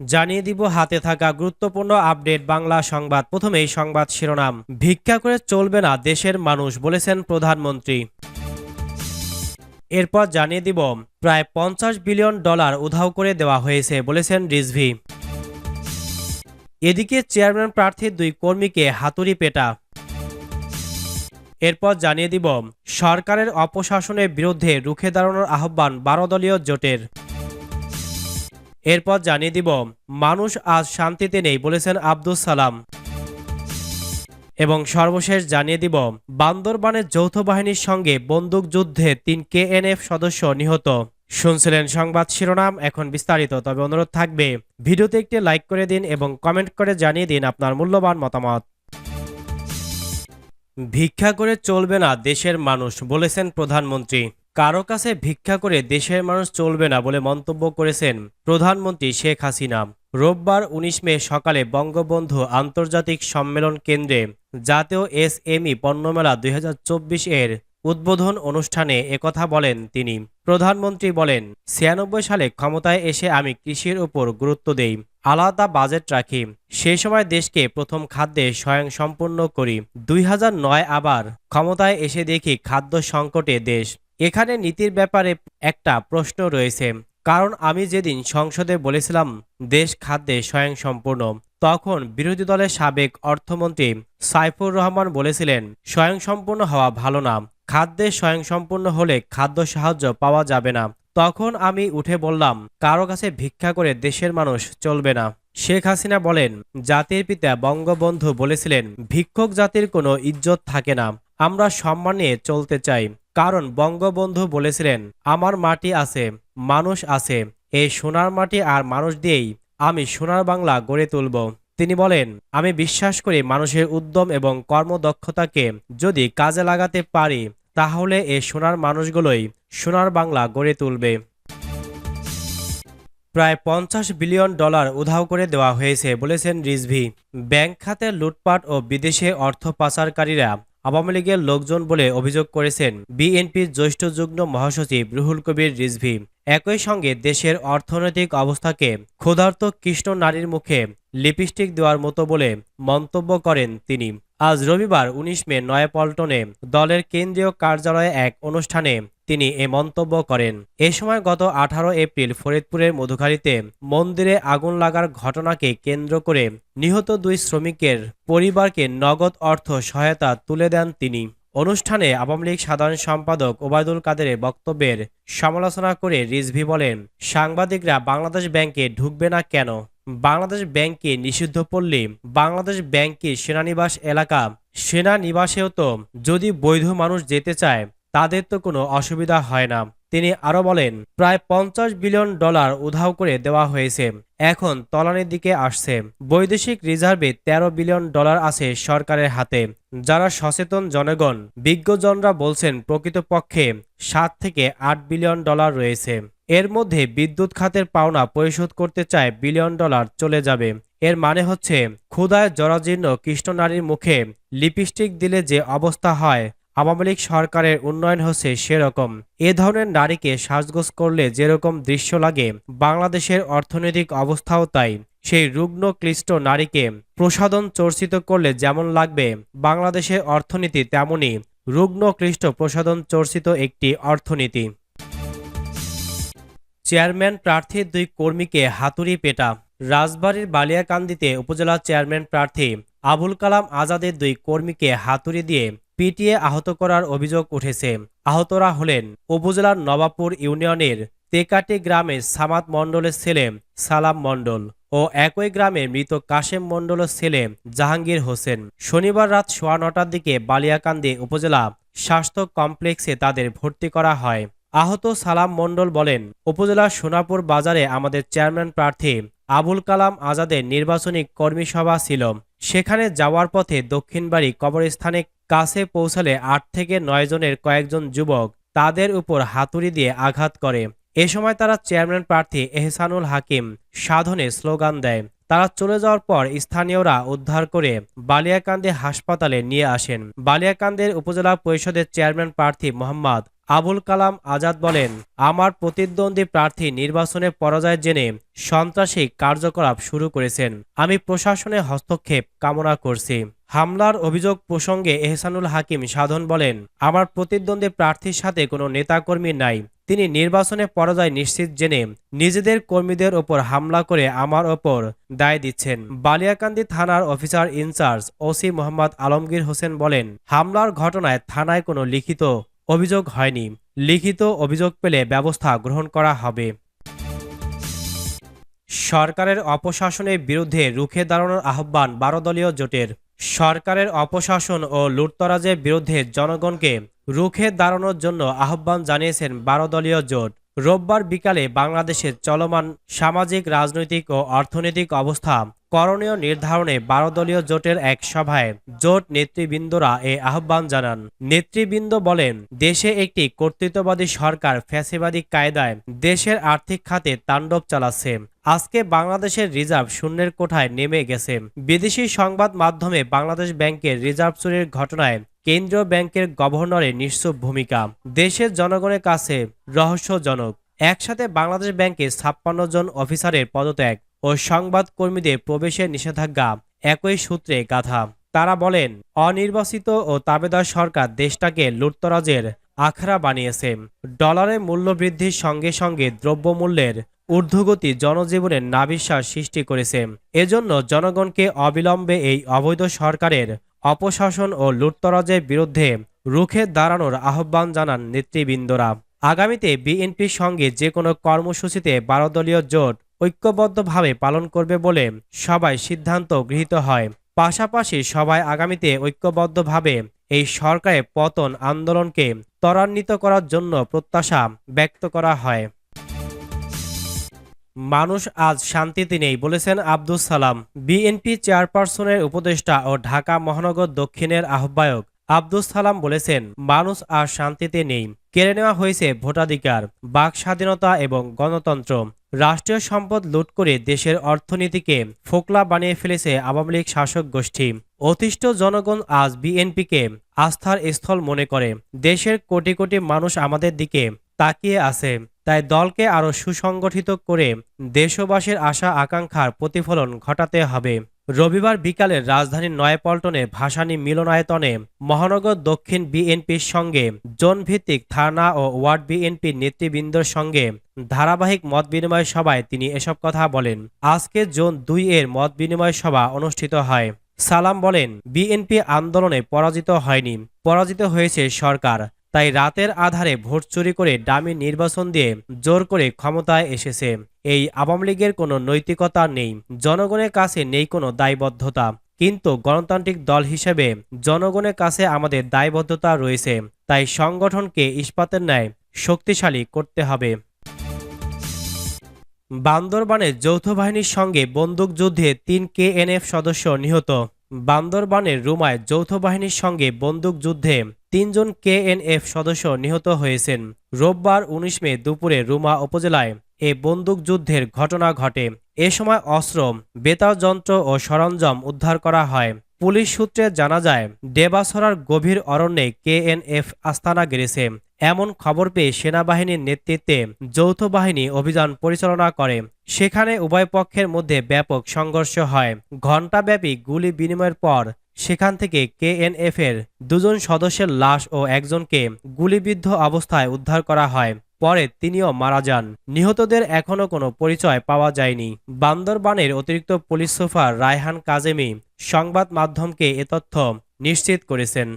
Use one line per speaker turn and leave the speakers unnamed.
জানিয়ে দিব হাতে থাকা গুরুত্বপূর্ণ আপডেট বাংলা সংবাদ। প্রথমেই সংবাদ শিরোনাম। ভিক্ষা করে চলবে না দেশের মানুষ, বলেছেন প্রধানমন্ত্রী। এরপর জানিয়ে দিব, প্রায় পঞ্চাশ বিলিয়ন ডলার উধাও করে দেওয়া হয়েছে, বলেছেন রিজভি। এদিকে চেয়ারম্যান প্রার্থীর দুই কর্মীকে হাতুড়ি পেটা। এরপর জানিয়ে দিব, সরকারের অপশাসনের বিরুদ্ধে রুখে দাঁড়ানোর আহ্বান বারো দলীয় জোটের। এরপর জানিয়ে দিব, মানুষ আজ শান্তিতে নেই বলেছেন আব্দুল সালাম। এবং সর্বশেষ জানিয়ে দিব, বান্দরবানের যৌথ বাহিনীর সঙ্গে বন্দুকযুদ্ধে তিন কেএনএফ সদস্য নিহত। শুনছিলেন সংবাদ শিরোনাম, এখন বিস্তারিত, তবে অনুরোধ থাকবে, ভিডিওতে একটি লাইক করে দিন এবং কমেন্ট করে জানিয়ে দিন আপনার মূল্যবান মতামত। ভিক্ষা করে চলবে না দেশের মানুষ, বলেছেন প্রধানমন্ত্রী। কারও কাছে ভিক্ষা করে দেশের মানুষ চলবে না বলে মন্তব্য করেছেন প্রধানমন্ত্রী শেখ হাসিনা। রোববার উনিশ মে সকালে বঙ্গবন্ধু আন্তর্জাতিক সম্মেলন কেন্দ্রে জাতীয় এস এমই পণ্যমেলা দুই হাজার চব্বিশ এর উদ্বোধন অনুষ্ঠানে একথা বলেন তিনি। প্রধানমন্ত্রী বলেন, ছিয়ানব্বই সালে ক্ষমতায় এসে আমি কৃষির উপর গুরুত্ব দেই, আলাদা বাজেট রাখি, সে সময় দেশকে প্রথম খাদ্যে স্বয়ংসম্পূর্ণ করি। দুই আবার ক্ষমতায় এসে দেখি খাদ্য সংকটে দেশ এখানে নীতির ব্যাপারে একটা প্রশ্ন রয়েছে। কারণ আমি যেদিন সংসদে বলেছিলাম, দেশ খাদ্যে স্বয়ংসম্পূর্ণ, তখন বিরোধী দলের সাবেক অর্থমন্ত্রী সাইফুর রহমান বলেছিলেন, স্বয়ংসম্পূর্ণ হওয়া ভালো না। খাদ্যে স্বয়ংসম্পূর্ণ হলে খাদ্য সাহায্য পাওয়া যাবে না। তখন আমি উঠে বললাম, কারও কাছে ভিক্ষা করে দেশের মানুষ চলবে না। শেখ হাসিনা বলেন, জাতির পিতা বঙ্গবন্ধু বলেছিলেন, ভিক্ষুক জাতির কোনো ইজ্জত থাকে না। আমরা সম্মান চলতে চাই কারণ বঙ্গবন্ধু বলেছিলেন, আমার মাটি আছে, মানুষ আছে, এই সোনার মাটি আর মানুষ দিয়েই আমি সোনার বাংলা গড়ে তুলব। তিনি বলেন, আমি বিশ্বাস করি মানুষের উদ্যম এবং কর্মদক্ষতাকে যদি কাজে লাগাতে পারি, তাহলে এই সোনার মানুষগুলোই সোনার বাংলা গড়ে তুলবে। প্রায় পঞ্চাশ বিলিয়ন ডলার উধাও করে দেওয়া হয়েছে, বলেছেন রিজভি। ব্যাংক খাতে লুটপাট ও বিদেশে অর্থ পাচারকারীরা আওয়ামী লীগের লোকজন বলে অভিযোগ করেছেন। বিএনপির জ্যেষ্ঠ যুগ্ম মহাসচিব রুহুল কবির রিজভি একই সঙ্গে দেশের অর্থনৈতিক অবস্থাকে ক্ষুধার্ত কৃষ্ণ নারীর মুখে লিপস্টিক দেওয়ার মতো বলে মন্তব্য করেন তিনি। আজ রবিবার উনিশ মে নয়াপল্টনে দলের কেন্দ্রীয় কার্যালয়ে এক অনুষ্ঠানে তিনি এ মন্তব্য করেন। এ সময় গত আঠারো এপ্রিল ফরিদপুরের মধুখালীতে মন্দিরে আগুন লাগার ঘটনাকে কেন্দ্র করে নিহত দুই শ্রমিকের পরিবারকে নগদ অর্থ সহায়তা তুলে দেন তিনি। অনুষ্ঠানে আওয়ামী লীগ সাধারণ সম্পাদক ওবায়দুল কাদেরের বক্তব্যের সমালোচনা করে রিজভি বলেন, সাংবাদিকরা বাংলাদেশ ব্যাংকে ঢুকবে না কেন? বাংলাদেশ ব্যাংকে নিষিদ্ধ পড়লে বাংলাদেশ ব্যাংকে সেনানিবাস এলাকা, সেনানিবাসেও তো যদি বৈধ মানুষ যেতে চায় তাদের তো কোনো অসুবিধা হয় না। তিনি আরও বলেন, প্রায় পঞ্চাশ বিলিয়ন ডলার উধাও করে দেওয়া হয়েছে। এখন তলানির দিকে আসছে। বৈদেশিক রিজার্ভে ১৩ বিলিয়ন ডলার আছে সরকারের হাতে। যারা সচেতন জনগণ, বিজ্ঞজনরা বলছেন প্রকৃতপক্ষে সাত থেকে আট বিলিয়ন ডলার রয়েছে। এর মধ্যে বিদ্যুৎ খাতের পাওনা পরিশোধ করতে চায় বিলিয়ন ডলার চলে যাবে। এর মানে হচ্ছে ক্ষুদায় জরাজীর্ণ কৃষ্ণনারীর মুখে লিপস্টিক দিলে যে অবস্থা হয় আওয়ামী লীগ সরকারের উন্নয়ন হচ্ছে সেরকম। এ ধরনের নারীকে সাজগোজ করলে যেরকম দৃশ্য লাগে, বাংলাদেশের অর্থনৈতিক অবস্থাও তাই। সেই রুগ্ন ক্লিষ্ট নারীকে প্রসাদন চর্চিত করলে যেমন লাগবে, বাংলাদেশের অর্থনীতি তেমনই রুগ্ন ক্লিষ্ট প্রসাদন চর্চিত একটি অর্থনীতি। চেয়ারম্যান প্রার্থীর দুই কর্মীকে হাতুড়ি পেটা। রাজবাড়ীর বালিয়াকান্দিতে উপজেলা চেয়ারম্যান প্রার্থী আবুল কালাম আজাদের দুই কর্মীকে হাতুড়ি দিয়ে পিটিয়ে আহত করার অভিযোগ উঠেছে। আহতরা হলেন উপজেলার নবাবপুর ইউনিয়নের তেকাটি গ্রামের সামাদ মণ্ডলের ছেলে সালাম মণ্ডল ও একই গ্রামের মৃত কাশেম মণ্ডলের ছেলে জাহাঙ্গীর হোসেন। শনিবার রাত সোয়া নটার দিকে বালিয়াকান্দি উপজেলা স্বাস্থ্য কমপ্লেক্সে তাদের ভর্তি করা হয়। আহত সালাম মণ্ডল বলেন, উপজেলার সোনাপুর বাজারে আমাদের চেয়ারম্যান প্রার্থী আবুল কালাম আজাদের নির্বাচনী কর্মী সভা ছিল। সেখানে যাওয়ার পথে দক্ষিণবাড়ি কবরস্থানে কাছে পৌঁছালে আট থেকে নয় জনের কয়েকজন যুবক তাদের উপর হাতুড়ি দিয়ে আঘাত করে। এ সময় তারা চেয়ারম্যান প্রার্থী এহসানুল হাকিম সাধনে স্লোগান দেয়। তারা চলে যাওয়ার পর স্থানীয়রা উদ্ধার করে বালিয়াকান্দি হাসপাতালে নিয়ে আসেন। বালিয়াকান্দের উপজেলা পরিষদের চেয়ারম্যান প্রার্থী মোহাম্মদ আবুল কালাম আজাদ বলেন, আমার প্রতিদ্বন্দ্বী প্রার্থী নির্বাচনে পরাজয় জেনে সন্ত্রাসী কার্যকলাপ শুরু করেছেন। আমি প্রশাসনের হস্তক্ষেপ কামনা করছি। হামলার অভিযোগ প্রসঙ্গে এহসানুল হাকিম সাধন বলেন, আমার প্রতিদ্বন্দ্বী প্রার্থীর সাথে কোনো নেতাকর্মী নাই। তিনি নির্বাচনে পরাজয় নিশ্চিত জেনে নিজেদের কর্মীদের ওপর হামলা করে আমার ওপর দায় দিচ্ছেন। বালিয়াকান্দি থানার officer in charge OC Mohammad Alamgir Hossain বলেন, হামলার ঘটনায় থানায় কোনো লিখিত অভিযোগ হয়নি। লিখিত অভিযোগ পেলে ব্যবস্থা গ্রহণ করা হবে। সরকারের অপশাসনের বিরুদ্ধে রুখে দাঁড়ানোর আহ্বান বারো দলীয় জোটের। সরকারের অপশাসন ও লুটতরাজের বিরুদ্ধে জনগণকে রুখে দাঁড়ানোর জন্য আহ্বান জানিয়েছেন বারো দলীয় জোট। রোববার বিকালে বাংলাদেশের চলমান সামাজিক, রাজনৈতিক ও অর্থনৈতিক অবস্থা করণীয় নির্ধারণে বারো দলীয় জোটের এক সভায় জোট নেতৃবৃন্দরা এ আহ্বান জানান। নেতৃবৃন্দ বলেন, দেশে একটি কর্তৃত্ববাদী সরকার ফ্যাসিবাদী কায়দায় দেশের আর্থিক খাতে তাণ্ডব চালাচ্ছে। আজকে বাংলাদেশের রিজার্ভ শূন্যের কোঠায় নেমে গেছে। বিদেশি সংবাদ মাধ্যমে বাংলাদেশ ব্যাংকের রিজার্ভ চুরির ঘটনায় কেন্দ্রীয় ব্যাংকের গভর্নরের নিশ্চুপ ভূমিকা। দেশের জনগণের কাছে রহস্যজনক। একসাথে বাংলাদেশ ব্যাংকে ছাপ্পান্ন জন অফিসারের পদত্যাগ ও সংবাদ কর্মীদের প্রবেশের নিষেধাজ্ঞা একই সূত্রে গাথা তারা বলেন, অনির্বাচিত ও তাবেদার সরকার দেশটাকে লুটতরাজের আখড়া বানিয়েছে। ডলারের মূল্য বৃদ্ধির সঙ্গে সঙ্গে দ্রব্যমূল্যের ঊর্ধ্বগতি জনজীবনের নাবিশ্বাস সৃষ্টি করেছে। এজন্য জনগণকে অবিলম্বে এই অবৈধ সরকারের অপশাসন ও লুটতরাজের বিরুদ্ধে রুখে দাঁড়ানোর আহ্বান জানান নেতৃবৃন্দরা। আগামীতে বিএনপির সঙ্গে যে কোনো কর্মসূচিতে বারো দলীয় জোট ঐক্যবদ্ধভাবে পালন করবে বলে সবাই সিদ্ধান্ত গৃহীত হয়। পাশাপাশি সবাই আগামীতে ঐক্যবদ্ধভাবে এই সরকারের পতন আন্দোলনকে ত্বরান্বিত করার জন্য প্রত্যাশা ব্যক্ত করা হয়। মানুষ আজ শান্তিতে নেই, বলেছেন আব্দুল সালাম। বিএনপি চেয়ারপারসনের উপদেষ্টা ও ঢাকা মহানগর দক্ষিণের আহ্বায়ক আব্দুল সালাম বলেছেন, মানুষ আর শান্তিতে নেই। কেড়ে নেওয়া হয়েছে ভোটাধিকার, বাক স্বাধীনতা এবং গণতন্ত্র। রাষ্ট্রীয় সম্পদ লুট করে দেশের অর্থনীতিকে ফোকলা বানিয়ে ফেলেছে আওয়ামী লীগ শাসক গোষ্ঠী। অতিষ্ঠ জনগণ আজ বিএনপিকে আস্থার স্থল মনে করে। দেশের কোটি কোটি মানুষ আমাদের দিকে তাকিয়ে আছে। তাই দলকে আরও সুসংগঠিত করে দেশবাসীর আশা আকাঙ্ক্ষার প্রতিফলন ঘটাতে হবে। রবিবার বিকালে রাজধানীর নয়াপল্টনে ভাসানী মিলনায়তনে মহানগর দক্ষিণ বিএনপির সঙ্গে জোনভিত্তিক থানা ও ওয়ার্ড বিএনপির নেতৃবৃন্দর সঙ্গে ধারাবাহিক মত বিনিময় সভায় তিনি এসব কথা বলেন। আজকে জোন দুই এর মত বিনিময় সভা অনুষ্ঠিত হয়। সালাম বলেন, বিএনপি আন্দোলনে পরাজিত হয়নি। পরাজিত হয়েছে সরকার। তাই রাতের আধারে ভোট চুরি করে ডামি নির্বাচন দিয়ে জোর করে ক্ষমতায় এসেছে। এই আওয়ামী লীগের কোনো নৈতিকতা নেই। জনগণের কাছে নেই কোনো দায়বদ্ধতা। কিন্তু গণতান্ত্রিক দল হিসেবে জনগণের কাছে আমাদের দায়বদ্ধতা রয়েছে। তাই সংগঠনকে ইস্পাতের ন্যায় শক্তিশালী করতে হবে। বান্দরবানে যৌথ বাহিনীর সঙ্গে বন্দুকযুদ্ধে তিন কেএনএফ সদস্য নিহত। বান্দরবানের রুমায় যৌথ বাহিনীর সঙ্গে বন্দুকযুদ্ধে তিনজন কেএনএফ সদস্য নিহত হয়েছেন। রোববার উনিশ মে দুপুরে রুমা উপজেলায় এ বন্দুকযুদ্ধের ঘটনা ঘটে। এ সময় অস্ত্র, বেতার যন্ত্র ও সরঞ্জাম উদ্ধার করা হয়। পুলিশ সূত্রে জানা যায় ডেবাছড়ার গভীর অরণ্যে কেএনএফ আস্তানা গেড়েছে। এমন খবর পেয়ে সেনাবাহিনীর নেতৃত্বে যৌথ বাহিনী অভিযান পরিচালনা করে। সেখানে উভয় পক্ষের মধ্যে ব্যাপক সংঘর্ষ হয়। ঘণ্টাব্যাপী গুলি বিনিময়ের পর সেখান থেকে কেএনএফ এর দুজন সদস্যের লাশ ও একজনকে গুলিবিদ্ধ অবস্থায় উদ্ধার করা হয়। পরে তিনিও মারা যান। নিহতদের এখনও কোনো পরিচয় পাওয়া যায়নি। বান্দরবানের অতিরিক্ত পুলিশ সুপার রায়হান কাজেমি সংবাদ মাধ্যমকে এ তথ্য নিশ্চিত করেছেন।